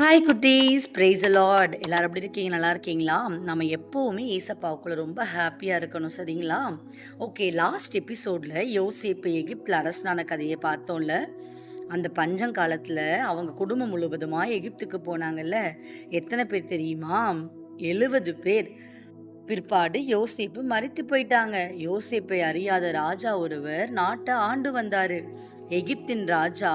Hi குட்டீஸ். Price Lord எல்லாரும் எப்படி இருக்கீங்க? நல்லா இருக்கீங்களா? நம்ம எப்போவுமே ஏசப்பாவுக்குள்ளே ரொம்ப ஹாப்பியாக இருக்கணும் சரிங்களா? ஓகே லாஸ்ட் எபிசோடில் யோசேப்பு எகிப்தில் அரசனான கதையை பார்த்தோம்ல. அந்த பஞ்சம் காலத்தில் அவங்க குடும்பம் முழுவதுமாக எகிப்துக்கு போனாங்கல்ல. எத்தனை பேர் தெரியுமா? எழுபது பேர். பிற்பாடு யோசிப்பு மறித்து போயிட்டாங்க. யோசேப்பை அறியாத ராஜா ஒருவர் நாட்டை ஆண்டு வந்தார். எகிப்தின் ராஜா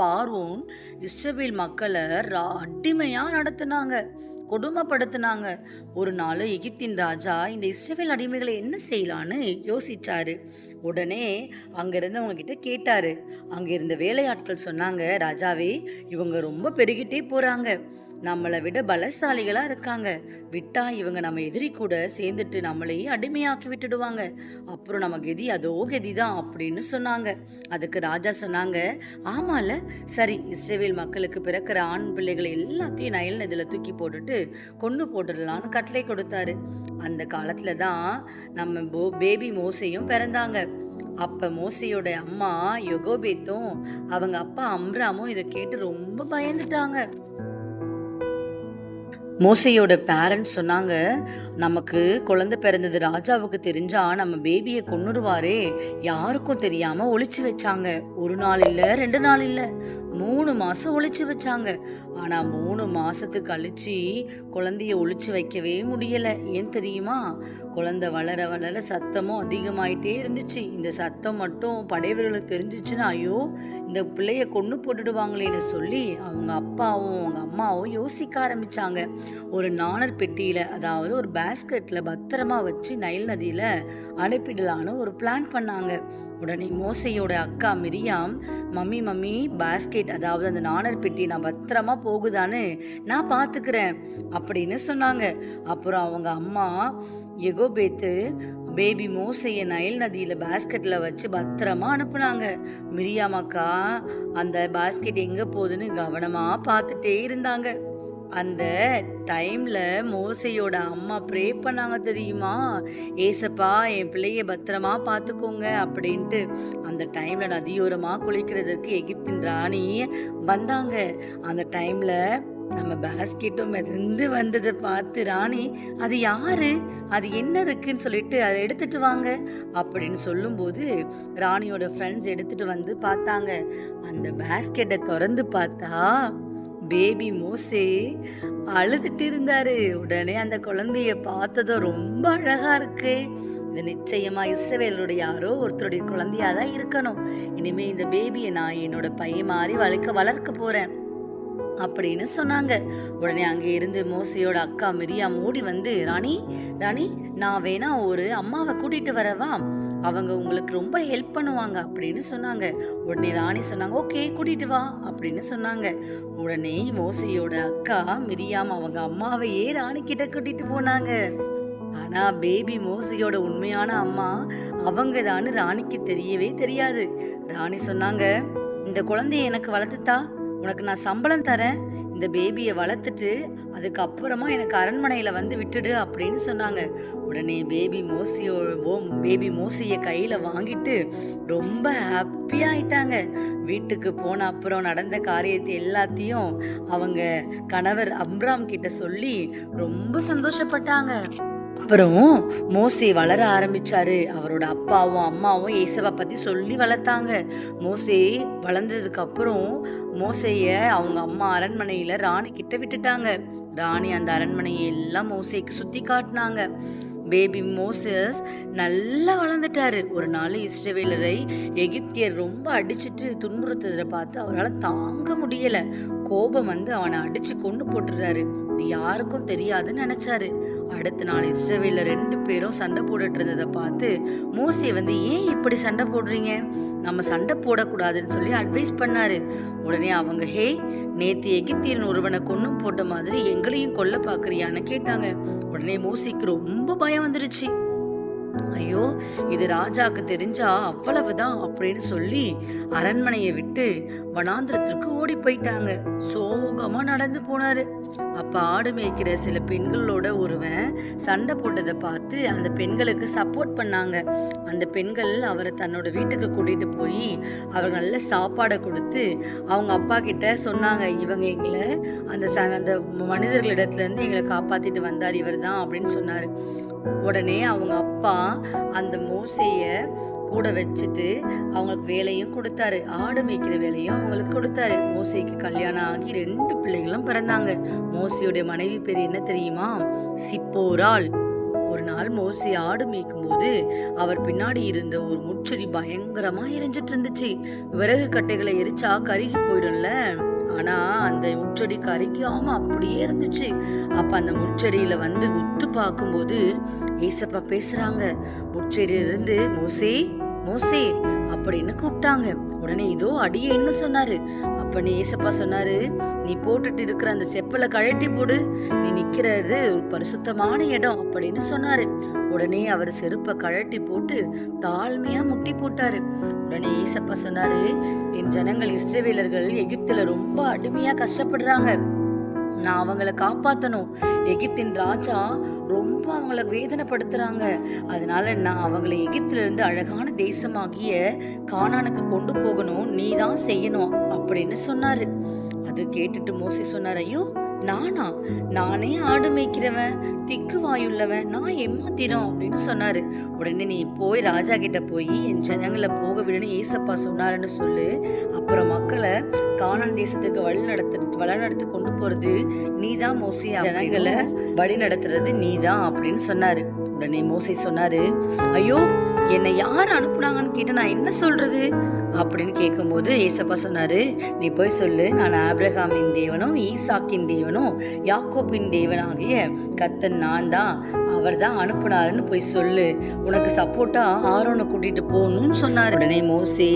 பார்வோன் இஸ்ரவேல் மக்களை ரா அடிமையாக நடத்துனாங்க கொடுமைப்படுத்தினாங்க. ஒரு நாள் எகிப்தின் ராஜா இந்த இஸ்ரவேல் அடிமைகளை என்ன செய்யலான்னு யோசிச்சாரு. உடனே அங்கேருந்து இருந்தவங்க கிட்ட கேட்டாரு. அங்கே இருந்த வேலையாட்கள் சொன்னாங்க ராஜாவே இவங்க ரொம்ப பெருகிட்டே போறாங்க. நம்மளை விட பலசாலிகளா இருக்காங்க. விட்டா இவங்க நம்ம எதிரி கூட சேர்ந்துட்டு நம்மளையே அடிமையாக்கி விட்டுடுவாங்க. அப்புறம் நம்ம கெதி அதோ கெதி தான் அப்படின்னு சொன்னாங்க. அதுக்கு ராஜா சொன்னாங்க ஆமால சரி இஸ்ரேவேல் மக்களுக்கு பிறக்கிற ஆண் பிள்ளைகளை எல்லாத்தையும் நயல் நதியில் தூக்கி போட்டுட்டு கொண்டு போட்டுடலான்னு கட்டளை கொடுத்தாரு. அந்த காலத்துல தான் நம்ம போ பேபி மோசையும் பிறந்தாங்க. அப்ப மோசையோட அம்மா யொகோபேத்தும் அவங்க அப்பா அம்ராமும் இதை கேட்டு ரொம்ப பயந்துட்டாங்க. மோசையோட பேரண்ட்ஸ் சொன்னாங்க நமக்கு குழந்தை பிறந்தது ராஜாவுக்கு தெரிஞ்சா நம்ம பேபியை கொண்டுடுவாரே யாருக்கும் தெரியாம ஒழிச்சு வச்சாங்க. ஒரு நாள் இல்ல ரெண்டு நாள் இல்ல. மூணு மாசம் ஒழிச்சு வச்சாங்க. ஆனா மூணு மாசத்துக்கு கழிச்சு குழந்தைய ஒழிச்சு வைக்கவே முடியல. ஏன் தெரியுமா? குழந்தை வளர வளர சத்தமும் அதிகமாயிட்டே இருந்துச்சு. இந்த சத்தம் மட்டும் படைவர்களுக்கு தெரிஞ்சிச்சுன்னா ஐயோ இந்த பிள்ளைய கொண்டு போட்டுடுவாங்களேன்னு சொல்லி அவங்க அப்பாவும் அவங்க அம்மாவும் யோசிக்க ஆரம்பிச்சாங்க. ஒரு நாணர் பெட்டியில அதாவது ஒரு பேஸ்கெட்ல பத்திரமா வச்சு நைல் நதியில அனுப்பிடலான்னு ஒரு பிளான் பண்ணாங்க. உடனே மோசையோட அக்கா மிரியாம் மம்மி மம்மி பாஸ்கெட் அதாவது அந்த நாணர் பெட்டி நான் பத்திரமா போகுதான்னு நான் பார்த்துக்கிறேன் அப்படின்னு சொன்னாங்க. அப்புறம் அவங்க அம்மா எகோபேத்து பேபி மோசைய நைல் நதியில் பாஸ்கெட்டில் வச்சு பத்திரமா அனுப்புனாங்க. மிரியாம் அக்கா அந்த பாஸ்கெட் எங்கே போகுதுன்னு கவனமாக பார்த்துட்டே இருந்தாங்க. அந்த டைம்ல மோசையோட அம்மா ப்ரே பண்ணாங்க தெரியுமா? ஏசப்பா என் பிள்ளைய பத்திரமா பார்த்துக்கோங்க அப்படின்ட்டு அந்த டைம்ல நதியோரமா குளிக்கிறதுக்கு எகிப்தின் ராணி வந்தாங்க. அந்த டைம்ல நம்ம பாஸ்கெட்டும் மிதந்து வந்ததை பார்த்து ராணி அது யாரு? அது என்ன இருக்குன்னு சொல்லிட்டு அதை எடுத்துட்டு வாங்க. அப்படின்னு சொல்லும்போது ராணியோட ஃப்ரெண்ட்ஸ் எடுத்துட்டு வந்து பார்த்தாங்க. அந்த பாஸ்கெட்டை திறந்து பார்த்தா பேபி மோசே அழுதுட்டு இருந்தாரு. உடனே அந்த குழந்தைய பார்த்ததும் ரொம்ப அழகா இருக்கு. இது நிச்சயமா இஸ்ரவேலருடைய யாரோ ஒருத்தருடைய குழந்தையா தான் இருக்கணும். இனிமே இந்த பேபியை நான் என்னோட பையன் மாதிரி வளர்க்க வளர்க்க போறேன். அப்படின்னு சொன்னாங்க. உடனே அங்கே இருந்து மோசையோட அக்கா மிரியாம் மூடி வந்து ராணி ராணி நான் வேணா ஒரு அம்மாவை கூட்டிட்டு வரவா? அவங்க உங்களுக்கு ரொம்ப ஹெல்ப் பண்ணுவாங்க அப்படின்னு சொன்னாங்க. உடனே ராணி சொன்னாங்க ஓகே கூட்டிட்டு வா அப்படின்னு சொன்னாங்க. உடனே மோசையோட அக்கா மிரியாம் அவங்க அம்மாவையே ராணி கிட்ட கூட்டிட்டு போனாங்க. ஆனா பேபி மோசையோட உண்மையான அம்மா அவங்க தான்னு ராணிக்கு தெரியவே தெரியாது. ராணி சொன்னாங்க இந்த குழந்தைய எனக்கு வளர்த்துத்தா? உனக்கு நான் சம்பளம் தரேன் இந்த பேபியை வளர்த்துட்டு அதுக்கப்புறமா எனக்கு அரண்மனையில் வந்து விட்டுடு அப்படின்னு சொன்னாங்க. உடனே பேபி மோசியோ பேபி மோசியை கையில் வாங்கிட்டு ரொம்ப ஹாப்பியாயிட்டாங்க வீட்டுக்கு போன அப்புறம் நடந்த காரியத்தை எல்லாத்தையும் அவங்க கணவர் அம்ராம் கிட்ட சொல்லி ரொம்ப சந்தோஷப்பட்டாங்க. அப்புறம் மோசே வளர ஆரம்பிச்சாரு. அவரோட அப்பாவும் அம்மாவும் ஏசவா பத்தி சொல்லி வளர்த்தாங்க. மோசே வளர்ந்ததுக்கு அப்புறம் மோசைய அவங்க அம்மா அரண்மனையில ராணி கிட்ட விட்டுட்டாங்க. ராணி அந்த அரண்மனையை எல்லாம் மோசைக்கு சுத்தி காட்டினாங்க. பேபி மோசஸ் நல்லா வளர்ந்துட்டாரு. ஒரு நாள் இஸ்ரவேலரை எகிப்தியர் ரொம்ப அடிச்சிட்டு துன்புறுத்துறதை பார்த்து அவரால் தாங்க முடியலை. கோபம் வந்து அவனை அடிச்சு கொண்டு போட்டுறாரு இது யாருக்கும் தெரியாதுன்னு நினைச்சாரு. அடுத்த நாள் இஸ்ரவேல ரெண்டு பேரும் சண்டை போட்டுட்டு இருந்ததை பார்த்து மோசே வந்து ஏன் இப்படி சண்டை போடுறீங்க? நம்ம சண்டை போடக்கூடாதுன்னு சொல்லி அட்வைஸ் பண்ணாரு. உடனே அவங்க ஹே நேத்து எகிப்தியன் ஒருவனை கொன்னு போட்ட மாதிரி எங்களையும் கொல்ல பாக்குறியான்னு கேட்டாங்க. உடனே மோசிக்கு ரொம்ப பயம் வந்துருச்சு. ஐயோ இது ராஜாக்கு தெரிஞ்சா அவ்வளவுதான் அப்படின்னு சொல்லி அரண்மனையை விட்டு வனாந்திரத்திற்கு ஓடி போயிட்டாங்க. சோகமா நடந்து போனாரு. அப்ப ஆடு மேய்க்கிற சில பெண்களோட ஒருவன் சண்டை போட்டதை பார்த்து அந்த பெண்களுக்கு சப்போர்ட் பண்ணாங்க. அந்த பெண்கள் அவரை தன்னோட வீட்டுக்கு கூட்டிட்டு போய் அவர் நல்ல சாப்பாடை கொடுத்து அவங்க அப்பா கிட்ட சொன்னாங்க இவங்க எங்களை அந்த ச அந்த மனிதர்களிடத்துல இருந்து எங்களை காப்பாத்திட்டு வந்தார் இவர் தான் அப்படின்னு சொன்னாரு. உடனே அவங்க அப்பா அந்த மோசைய கூட வச்சுட்டு அவங்களுக்கு வேலையும் கொடுத்தாரு. ஆடு மேய்க்கிற வேலையும் அவங்களுக்கு கொடுத்தாரு. மோசைக்கு கல்யாணம் ஆகி ரெண்டு பிள்ளைகளும் பிறந்தாங்க. மோசையுடைய மனைவி பேர் என்ன தெரியுமா? சிப்போரால் ஒரு நாள் மோசி ஆடு மேய்க்கும் போது அவர் பின்னாடி இருந்த ஒரு முச்செடி பயங்கரமா எரிஞ்சிட்டு இருந்துச்சு. விறகு கட்டைகளை எரிச்சா கருகி போயிடும்ல. ஆனா அந்த முச்செடி கருகியாம அப்படியே இருந்துச்சு. அப்ப அந்த முச்செடியில வந்து உத்து பார்க்கும்போது ஏசப்பா பேசுறாங்க. முச்சேரியிலிருந்து மோசே மோசே அப்படின்னு கூப்பிட்டாங்க. உடனே இதோ அடியேன்னு சொன்னாரு? அப்ப நீ ஏசப்பா சொன்னாரு நீ போட்டுட்டு இருக்கிற அந்த செப்பலை கழட்டி போடு. நீ நிக்கிறது ஒரு பரிசுத்தமான இடம் அப்படின்னு சொன்னாரு. உடனே அவர் செருப்பை கழட்டி போட்டு தாழ்மையா முட்டி போட்டாரு. உடனே ஏசப்பா சொன்னாரு என் ஜனங்கள் இஸ்ரவேலர்கள் எகிப்துல ரொம்ப அடிமையா கஷ்டப்படுறாங்க. நான் அவங்கள காப்பாற்றணும் எகிப்தின் ராஜா ரொம்ப அவங்கள வேதனைப்படுத்துகிறாங்க அதனால நான் அவங்கள எகிப்திலிருந்து அழகான தேசமாகிய கானானுக்கு கொண்டு போகணும் நீ தான் செய்யணும் அப்படின்னு சொன்னார். அது கேட்டுட்டு மோசி சொன்னார் ஐயோ நானா? நானே ஆடு மேய்க்கிறவன் திக்கு வாயுள்ளவன் நான் ஏமாத்திரம் அப்படின்னு சொன்னாரு. உடனே நீ போய் ராஜா கிட்ட போய் என் ஜனங்களை போக விடுன்னு ஏசப்பா சொன்னாருன்னு சொல்லு. அப்புறம் மக்களை காணான் தேசத்துக்கு வழி நடத்து வழி நடத்தி கொண்டு போறது நீதான் மோசி ஜனங்களை வழி நடத்துறது நீதான் அப்படின்னு சொன்னாரு. உடனே மோசை சொன்னாரு ஐயோ என்னை யார் அனுப்புனாங்கன்னு கேட்டு நான் என்ன சொல்றது? அப்படின்னு கேட்கும்போது ஏசப்பா சொன்னாரு நீ போய் சொல்லு நான் ஆப்ரஹாமின் தேவனும் ஈசாக்கின் தேவனும் யாக்கோப்பின் தேவனாகிய கத்தன் நான் தான். அவர் தான் அனுப்புனாருன்னு போய் சொல்லு. உனக்கு சப்போர்ட்டா ஆரோனை கூட்டிட்டு போகணும்னு சொன்னாரு. உடனே மோசே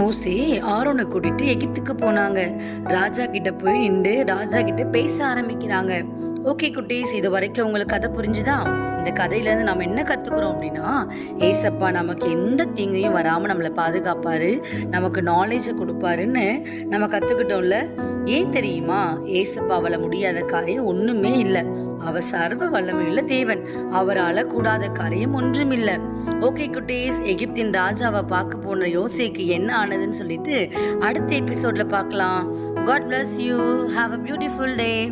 மோசே ஆரோனை கூட்டிட்டு எகிப்துக்கு போனாங்க. ராஜா கிட்ட போய் நின்று ராஜா கிட்ட பேச ஆரம்பிக்கிறாங்க. ஓகே குட்டீஸ் இது வரைக்கும் உங்களுக்கு கதை புரிஞ்சுதா? இந்த கதையிலேருந்து நம்ம என்ன கற்றுக்குறோம் அப்படின்னா ஏசப்பா நமக்கு எந்த தீங்கையும் வராமல் நம்மளை பாதுகாப்பாரு நமக்கு நாலேஜை கொடுப்பாருன்னு நம்ம கற்றுக்கிட்டோம்ல ஏன் தெரியுமா? ஏசப்பாவால் முடியாத காரியம் ஒன்றுமே இல்லை. அவர் சர்வ வல்லமையுள்ள தேவன். அவரால் கூடாத காரியம் ஒன்றும் இல்லை. ஓகே குட்டீஸ் எகிப்தின் ராஜாவை பார்க்க போன யோசைக்கு என்ன ஆனதுன்னு சொல்லிட்டு அடுத்த எபிசோட்ல பார்க்கலாம். God bless you have a beautiful day